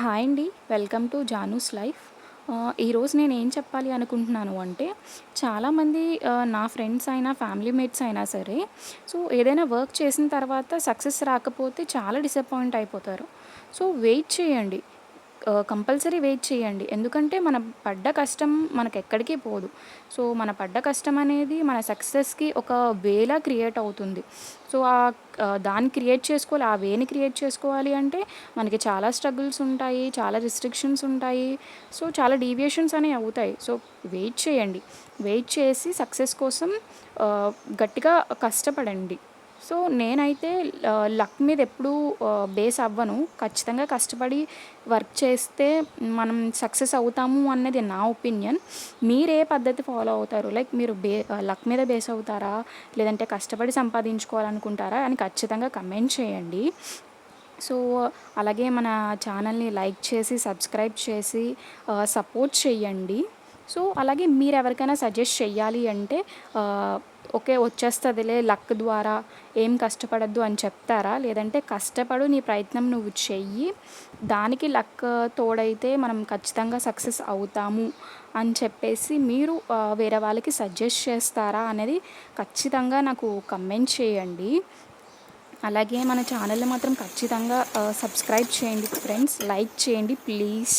Hi అండి. Welcome to Janu's life. ఈరోజు నేను ఏం చెప్పాలి అనుకుంటున్నాను అంటే చాలామంది నా ఫ్రెండ్స్ అయినా ఫ్యామిలీ మేట్స్ అయినా సరే సో ఏదైనా వర్క్ చేసిన తర్వాత సక్సెస్ రాకపోతే చాలా డిసప్పాయింట్ అయిపోతారు. సో వెయిట్ చేయండి. కంపల్సరీ వెయిట్ చేయండి. ఎందుకంటే మన పడ్డ కష్టం మనకు ఎక్కడికి పోదు. సో మన పడ్డ కష్టం అనేది మన సక్సెస్కి ఒక వేలా క్రియేట్ అవుతుంది. సో ఆ దాన్ని క్రియేట్ చేసుకోవాలి ఆ వేని క్రియేట్ చేసుకోవాలి అంటే మనకి చాలా స్ట్రగుల్స్ ఉంటాయి చాలా రిస్ట్రిక్షన్స్ ఉంటాయి. సో చాలా డీవియేషన్స్ అనేవి అవుతాయి. సో వెయిట్ చేయండి. వెయిట్ చేసి సక్సెస్ కోసం గట్టిగా కష్టపడండి. సో నేనైతే లక్ మీద ఎప్పుడూ బేస్ అవ్వను. ఖచ్చితంగా కష్టపడి వర్క్ చేస్తే మనం సక్సెస్ అవుతాము అన్నది నా ఒపీనియన్. మీరు ఏ పద్ధతి ఫాలో అవుతారు? లైక్ మీరు బే లక్ మీద బేస్ అవుతారా? లేదంటే కష్టపడి సంపాదించుకోవాలనుకుంటారా? అని ఖచ్చితంగా కమెంట్ చేయండి. సో అలాగే మన ఛానల్ని లైక్ చేసి సబ్స్క్రైబ్ చేసి సపోర్ట్ చేయండి సో అలాగే మీరు ఎవరికైనా సజెస్ట్ చేయాలి అంటే ఓకే వచ్చేస్తుందిలే లక్ ద్వారా. ఏం కష్టపడద్దు అని చెప్తారా? లేదంటే కష్టపడు నీ ప్రయత్నం నువ్వు చెయ్యి. దానికి లక్ తోడైతే మనం ఖచ్చితంగా సక్సెస్ అవుతాము అని చెప్పేసి మీరు వేరే వాళ్ళకి సజెస్ట్ చేస్తారా అనేది ఖచ్చితంగా నాకు కమెంట్ చేయండి. అలాగే మన ఛానల్ని మాత్రం ఖచ్చితంగా సబ్స్క్రైబ్ చేయండి ఫ్రెండ్స్. లైక్ చేయండి ప్లీజ్.